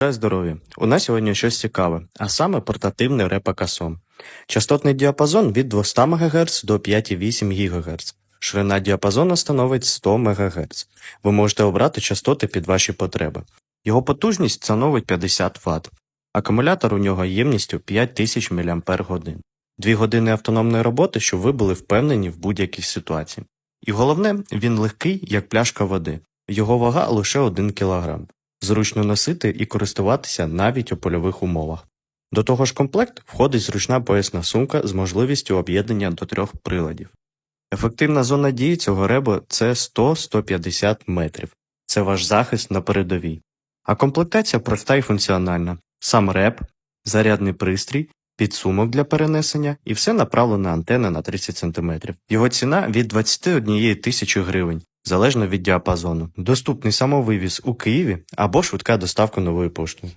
Бажаю здоров'я! У нас сьогодні щось цікаве, а саме портативний репакасон. Частотний діапазон від 200 МГц до 5,8 ГГц. Ширина діапазону становить 100 МГц. Ви можете обрати частоти під ваші потреби. Його потужність становить 50 Вт. Акумулятор у нього ємністю 5000 мАч. Дві години автономної роботи, щоб ви були впевнені в будь-якій ситуації. І головне, він легкий, як пляшка води. Його вага лише 1 кг. Зручно носити і користуватися навіть у польових умовах. До того ж комплект входить зручна поясна сумка з можливістю об'єднання до трьох приладів. Ефективна зона дії цього ребу це 100-150 метрів. Це ваш захист на передовій. А комплектація проста і функціональна. Сам реп, зарядний пристрій, підсумок для перенесення і все направлено на антенна на 30 см. Його ціна від 21 тисячі гривень, залежно від діапазону. Доступний самовивіз у Києві або швидка доставка новою поштою.